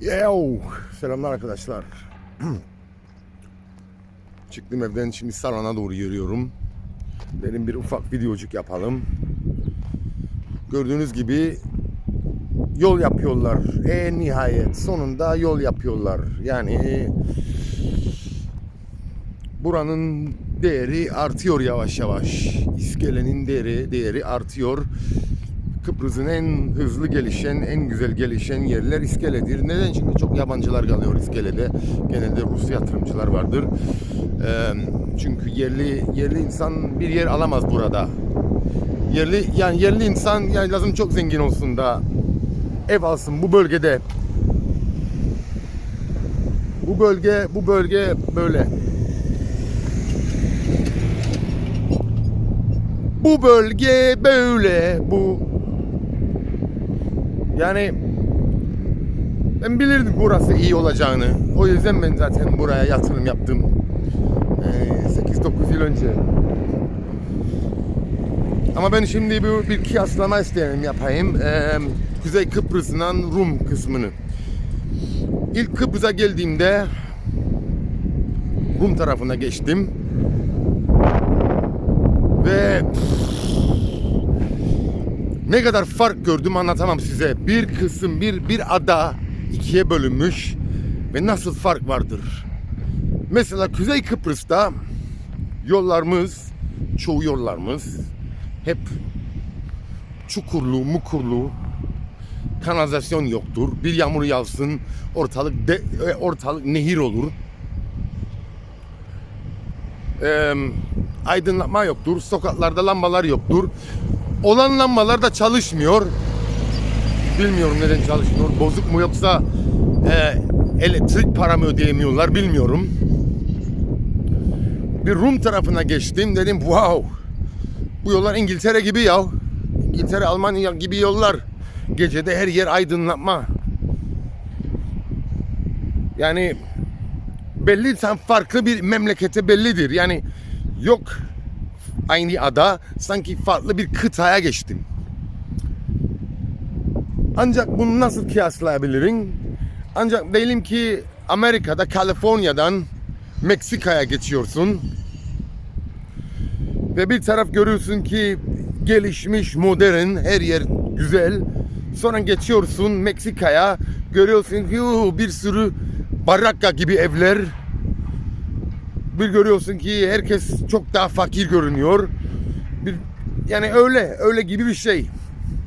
Yo, selamlar arkadaşlar. Çıktım evden şimdi salona doğru yürüyorum. Dedim bir ufak videocuk yapalım. Gördüğünüz gibi yol yapıyorlar. En nihayet sonunda yol yapıyorlar. Yani buranın değeri artıyor yavaş yavaş. İskelenin değeri, değeri artıyor. Kıbrıs'ın en hızlı gelişen, en güzel gelişen yerler İskele'dir. Neden? Çünkü çok yabancılar kalıyor İskele'de. Genelde Rus yatırımcılar vardır. Çünkü yerli yerli insan bir yer alamaz burada. Yerli yani yerli insan yani lazım çok zengin olsun da ev alsın bu bölgede. Bu bölge bu bölge böyle. Bu bölge böyle. Bu yani ben bilirdim burası iyi olacağını. O yüzden ben zaten buraya yatırım yaptım. Ee, 8-9 yıl önce. Ama ben şimdi bir, bir kıyaslama isterim yapayım. Ee, Kuzey Kıbrıs'ın Rum kısmını. İlk Kıbrıs'a geldiğimde Rum tarafına geçtim. Ve ne kadar fark gördüm anlatamam size. Bir kısım, bir bir ada ikiye bölünmüş ve nasıl fark vardır. Mesela Kuzey Kıbrıs'ta yollarımız, çoğu yollarımız hep çukurlu, mukurlu, kanalizasyon yoktur. Bir yağmur yağsın, ortalık de, e, ortalık nehir olur. Ee, aydınlatma yoktur, sokaklarda lambalar yoktur. Olan lambalar da çalışmıyor. Bilmiyorum neden çalışmıyor. Bozuk mu yoksa e, elektrik para mı ödeyemiyorlar bilmiyorum. Bir Rum tarafına geçtim dedim wow. Bu yollar İngiltere gibi ya. İngiltere, Almanya gibi yollar. Gecede her yer aydınlatma. Yani belli tam farklı bir memlekete bellidir. Yani yok aynı ada sanki farklı bir kıtaya geçtim. Ancak bunu nasıl kıyaslayabilirim? Ancak diyelim ki Amerika'da Kaliforniya'dan Meksika'ya geçiyorsun. Ve bir taraf görüyorsun ki gelişmiş, modern, her yer güzel. Sonra geçiyorsun Meksika'ya, görüyorsun ki "Yuh, bir sürü baraka gibi evler. Bir görüyorsun ki herkes çok daha fakir görünüyor. Bir yani öyle, öyle gibi bir şey.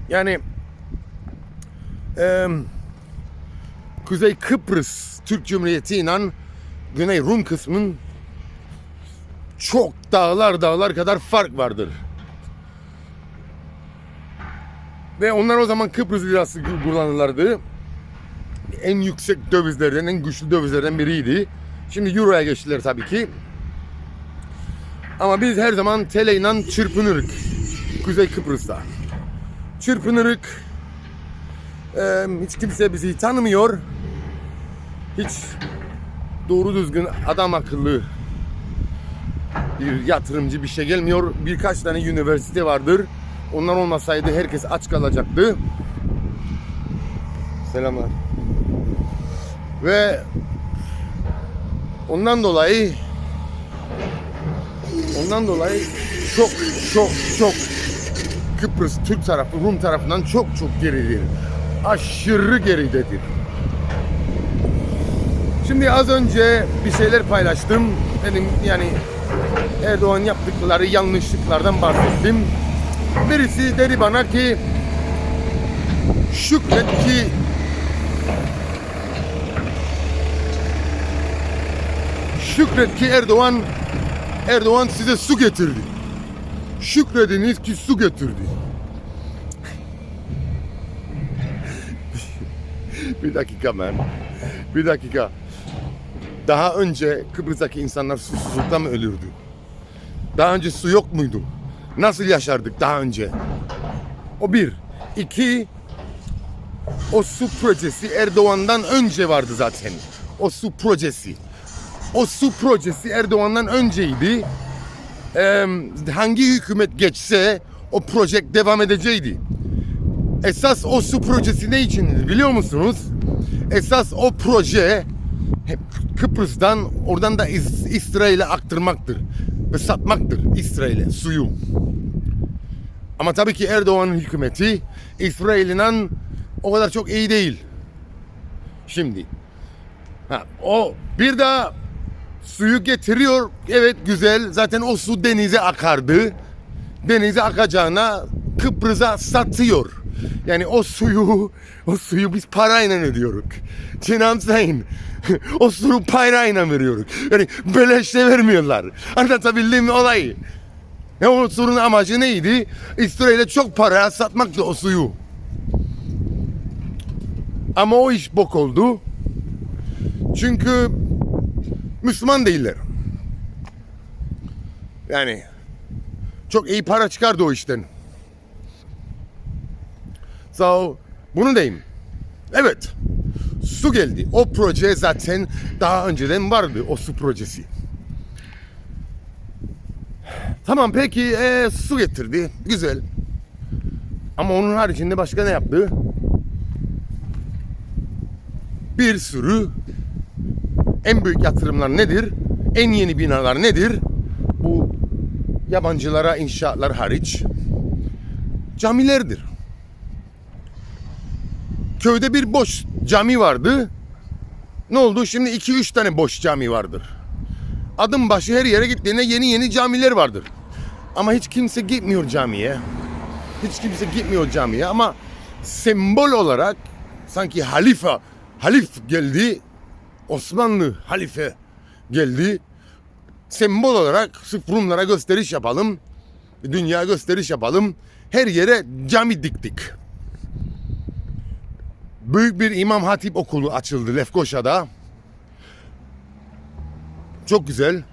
Yani eee Kuzey Kıbrıs Türk Cumhuriyeti ile Güney Rum kısmın çok dağlar dağlar kadar fark vardır. Ve onlar o zaman Kıbrıs lirası kullanırlardı. En yüksek dövizlerden, en güçlü dövizlerden biriydi. Şimdi Euro'ya geçtiler tabii ki. Ama biz her zaman TL ile çırpınırık. Kuzey Kıbrıs'ta. Çırpınırık. Ee, hiç kimse bizi tanımıyor. Hiç doğru düzgün adam akıllı bir yatırımcı bir şey gelmiyor. Birkaç tane üniversite vardır. Onlar olmasaydı herkes aç kalacaktı. Selamlar. Ve ondan dolayı ondan dolayı çok çok çok Kıbrıs Türk tarafı Rum tarafından çok çok geridir. Aşırı geridedir. Şimdi az önce bir şeyler paylaştım. Dedim yani Erdoğan yaptıkları yanlışlıklardan bahsettim. Birisi dedi bana ki şükret ki şükret ki Erdoğan Erdoğan size su getirdi. Şükrediniz ki su getirdi. bir dakika ben. Bir dakika. Daha önce Kıbrıs'taki insanlar susuzluktan mı ölürdü? Daha önce su yok muydu? Nasıl yaşardık daha önce? O bir. İki, o su projesi Erdoğan'dan önce vardı zaten. O su projesi. O su projesi Erdoğan'dan önceydi. Ee, hangi hükümet geçse o proje devam edecekti. Esas o su projesi ne içindir biliyor musunuz? Esas o proje Kıbrıs'tan oradan da İs- İsrail'e aktırmaktır ve satmaktır İsrail'e suyu. Ama tabii ki Erdoğan'ın hükümeti İsrail'in o kadar çok iyi değil. Şimdi. Ha, o bir daha suyu getiriyor. Evet güzel. Zaten o su denize akardı. Denize akacağına Kıbrıs'a satıyor. Yani o suyu, o suyu biz parayla ödüyoruz. I'm saying? o suyu parayla veriyoruz. Yani beleşte vermiyorlar. Anlatabildim mi olayı? Ya o suyun amacı neydi? İsrail'e çok paraya satmaktı o suyu. Ama o iş bok oldu. Çünkü Müslüman değiller. Yani çok iyi para çıkardı o işten. So, bunu diyeyim. Evet. Su geldi. O proje zaten daha önceden vardı o su projesi. Tamam peki e, su getirdi. Güzel. Ama onun haricinde başka ne yaptı? Bir sürü en büyük yatırımlar nedir? En yeni binalar nedir? Bu yabancılara inşaatlar hariç camilerdir. Köyde bir boş cami vardı. Ne oldu? Şimdi 2-3 tane boş cami vardır. Adım başı her yere gittiğinde yeni yeni camiler vardır. Ama hiç kimse gitmiyor camiye. Hiç kimse gitmiyor camiye ama sembol olarak sanki halife, halif geldi. Osmanlı halife geldi. Sembol olarak sırf Rumlara gösteriş yapalım. Dünya gösteriş yapalım. Her yere cami diktik. Büyük bir İmam Hatip okulu açıldı Lefkoşa'da. Çok güzel.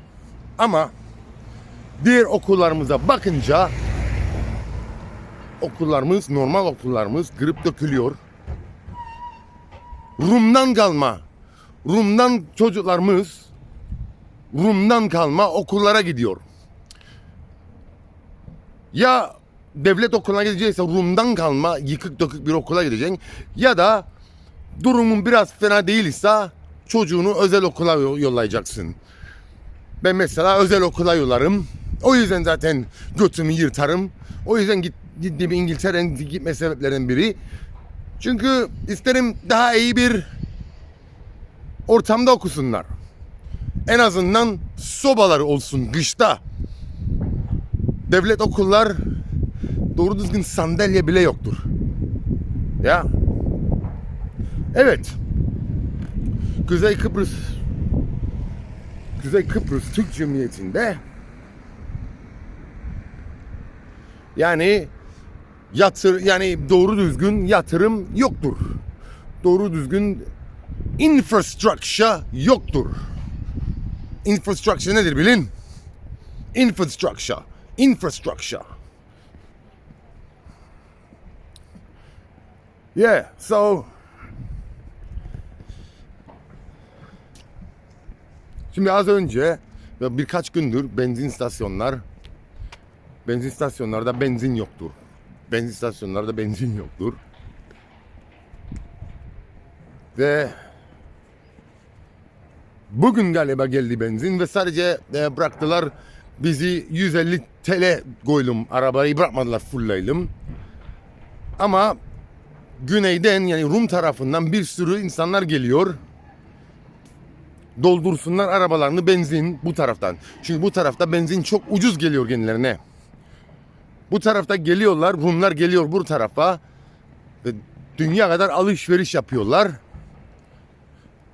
Ama diğer okullarımıza bakınca okullarımız, normal okullarımız kırıp dökülüyor. Rum'dan kalma, Rum'dan çocuklarımız Rum'dan kalma okullara gidiyor. Ya devlet okuluna gidecekse Rum'dan kalma yıkık dökük bir okula gideceksin ya da durumun biraz fena değilse çocuğunu özel okula yo- yollayacaksın. Ben mesela özel okula yollarım. O yüzden zaten götümü yırtarım. O yüzden git, gittiğim İngiltere'nin gitme sebeplerinden biri. Çünkü isterim daha iyi bir ortamda okusunlar. En azından sobaları olsun kışta. Devlet okullar doğru düzgün sandalye bile yoktur. Ya. Evet. Kuzey Kıbrıs Kuzey Kıbrıs Türk Cumhuriyeti'nde yani yatır yani doğru düzgün yatırım yoktur. Doğru düzgün infrastructure yoktur. Infrastructure nedir bilin? Infrastructure. Infrastructure. Yeah, so Şimdi az önce birkaç gündür benzin istasyonlar benzin istasyonlarda benzin yoktur. Benzin istasyonlarda benzin yoktur. Ve bugün galiba geldi benzin ve sadece e, bıraktılar bizi 150 TL koydum arabayı bırakmadılar fullleyelim. Ama güneyden yani Rum tarafından bir sürü insanlar geliyor doldursunlar arabalarını benzin bu taraftan. Çünkü bu tarafta benzin çok ucuz geliyor kendilerine. Bu tarafta geliyorlar, Rumlar geliyor bu tarafa. Dünya kadar alışveriş yapıyorlar.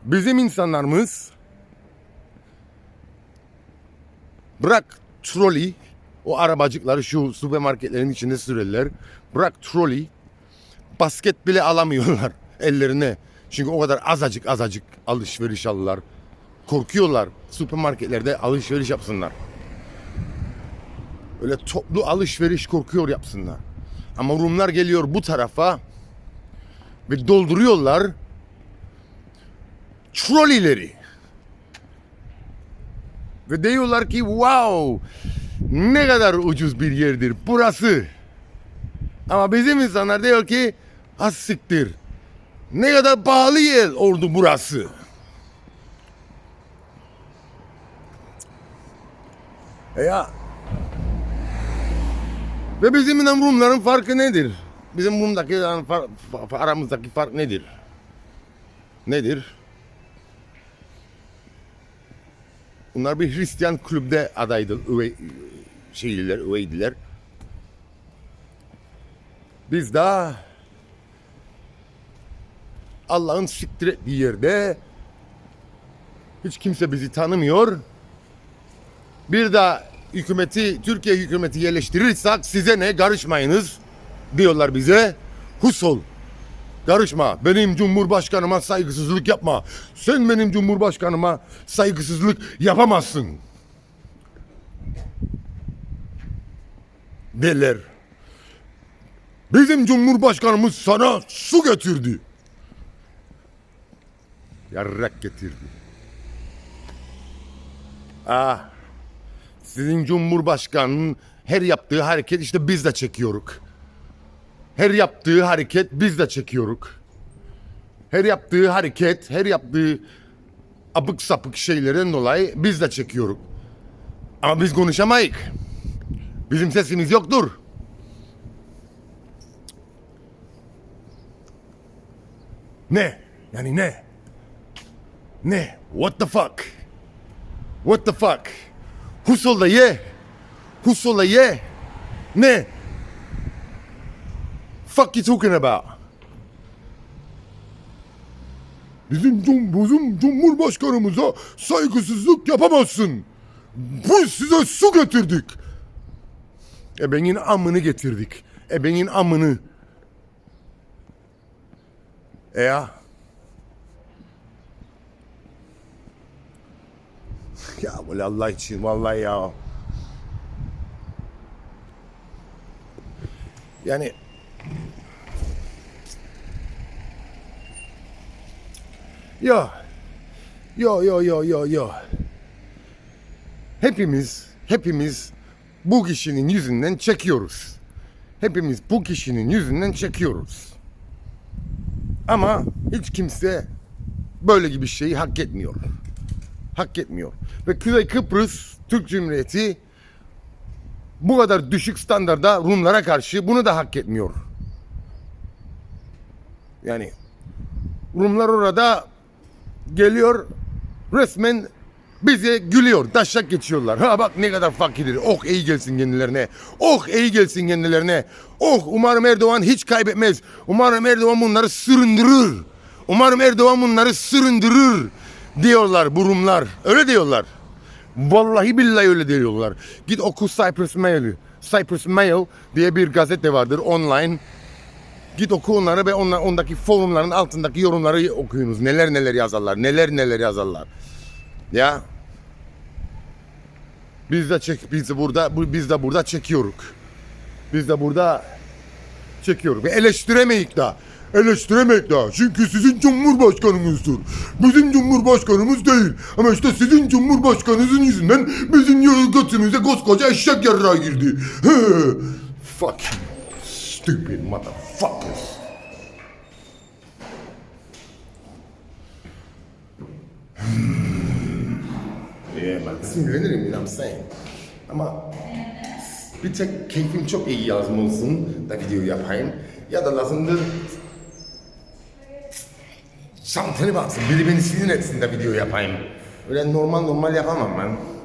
Bizim insanlarımız bırak troli, o arabacıkları şu süpermarketlerin içinde sürerler. Bırak troli, basket bile alamıyorlar ellerine. Çünkü o kadar azacık azacık alışveriş alırlar korkuyorlar süpermarketlerde alışveriş yapsınlar. Öyle toplu alışveriş korkuyor yapsınlar. Ama Rumlar geliyor bu tarafa ve dolduruyorlar trolileri. Ve diyorlar ki wow ne kadar ucuz bir yerdir burası. Ama bizim insanlar diyor ki Az siktir. Ne kadar pahalı yer oldu burası. E ya. Ve bizimle Rumların farkı nedir? Bizim Rum'daki aramızdaki fark nedir? Nedir? Bunlar bir Hristiyan kulüpte adaydı, üvey, şeydiler, üveydiler. Biz daha Allah'ın siktir ettiği yerde hiç kimse bizi tanımıyor. Bir daha hükümeti, Türkiye hükümeti yerleştirirsek size ne karışmayınız diyorlar bize. Husol. Karışma. Benim cumhurbaşkanıma saygısızlık yapma. Sen benim cumhurbaşkanıma saygısızlık yapamazsın. Derler. Bizim cumhurbaşkanımız sana su getirdi. Yarrak getirdi. Ah. Sizin cumhurbaşkanının her yaptığı hareket işte biz de çekiyoruz. Her yaptığı hareket biz de çekiyoruz. Her yaptığı hareket, her yaptığı abık sapık şeylerden dolayı biz de çekiyoruz. Ama biz konuşamayız. Bizim sesimiz yoktur. Ne? Yani ne? Ne? What the fuck? What the fuck? Husola ye. Husola ye. Ne? Fuck you talking about? Bizim, cum, Cumhurbaşkanımıza saygısızlık yapamazsın. Biz size su getirdik. Ebenin amını getirdik. Ebenin amını. E ya. Ya Allah için vallahi ya. Yani Yo. Yo yo yo yo yo. Hepimiz hepimiz bu kişinin yüzünden çekiyoruz. Hepimiz bu kişinin yüzünden çekiyoruz. Ama hiç kimse böyle gibi şeyi hak etmiyor. Hak etmiyor. Ve Kuzey Kıbrıs Türk Cumhuriyeti bu kadar düşük standarda Rumlara karşı bunu da hak etmiyor. Yani Rumlar orada geliyor resmen bize gülüyor. Taşak geçiyorlar. Ha bak ne kadar fakirdir. Oh iyi gelsin kendilerine. Oh iyi gelsin kendilerine. Oh umarım Erdoğan hiç kaybetmez. Umarım Erdoğan bunları süründürür. Umarım Erdoğan bunları süründürür diyorlar bu Rumlar. Öyle diyorlar. Vallahi billahi öyle diyorlar. Git oku Cyprus Mail'i. Cyprus Mail diye bir gazete vardır online. Git oku onları ve onlar, ondaki forumların altındaki yorumları okuyunuz. Neler neler yazarlar. Neler neler yazarlar. Ya. Biz de çek biz burada bu- biz de burada çekiyoruz. Biz de burada çekiyoruz ve eleştiremeyik da. Eleştiremeyik da. Çünkü sizin cumhurbaşkanınızdır. Bizim cumhurbaşkanımız değil. Ama işte sizin cumhurbaşkanınızın yüzünden bizim götümüze koskoca eşek yarrağı girdi. He. Stupid motherfuckers. Yeah, bak sinirlenirim you I'm saying. Ama bir tek keyfim çok iyi yazmalısın da video yapayım. Ya da lazımdır şantını baksın, biri beni sinir etsin de video yapayım. Öyle normal normal yapamam ben.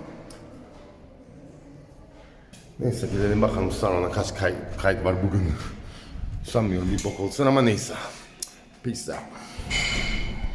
Neyse gidelim bakalım salona kaç kay kayıt var bugün. Sanmıyorum bir bok olsun ama neyse. Peace out.